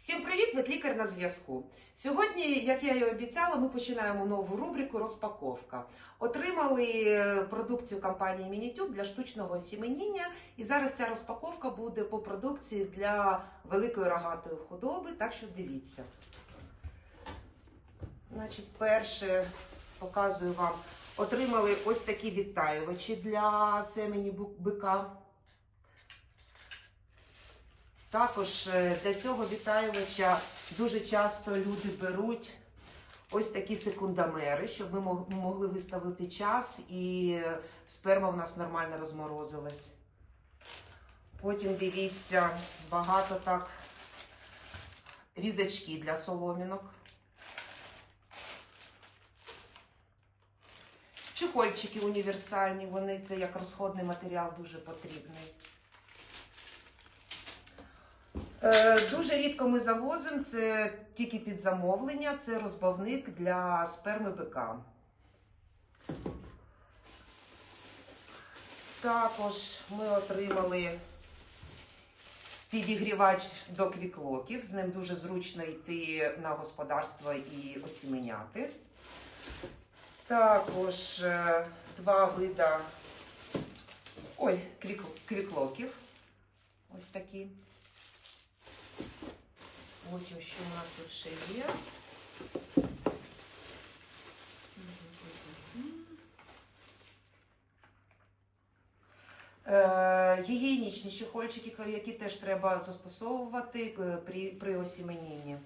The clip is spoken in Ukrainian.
Всім привіт! Ветлікар на зв'язку. Сьогодні, як я і обіцяла, ми починаємо нову рубрику Розпаковка. Отримали е, продукцію компанії Мінітюб для штучного осіменіння, і зараз ця розпаковка буде по продукції для великої рогатої худоби, так що дивіться. Значить, перше показую вам. Отримали ось такі відтаювачі для семені бика. Також е, для цього відтаювача дуже часто люди беруть ось такі секундомери, щоб ми могли виставити час і е, сперма в нас нормально розморозилась. Потім дивіться, багато так різачки для соломінок. Чехольчики універсальні, вони це як розходний матеріал дуже потрібний. Е, Дуже рідко ми завозимо, це тільки під замовлення, це розбавник для сперми бика. Також ми отримали підігрівач до квіклоків. З ним дуже зручно йти на господарство і осіменяти. Також е, два вида ой, квіклоків. Ось такі. Потім, що у нас тут ще є? Е, Гігієнічні чехольчики, які теж треба застосовувати е, при, при осіменінні.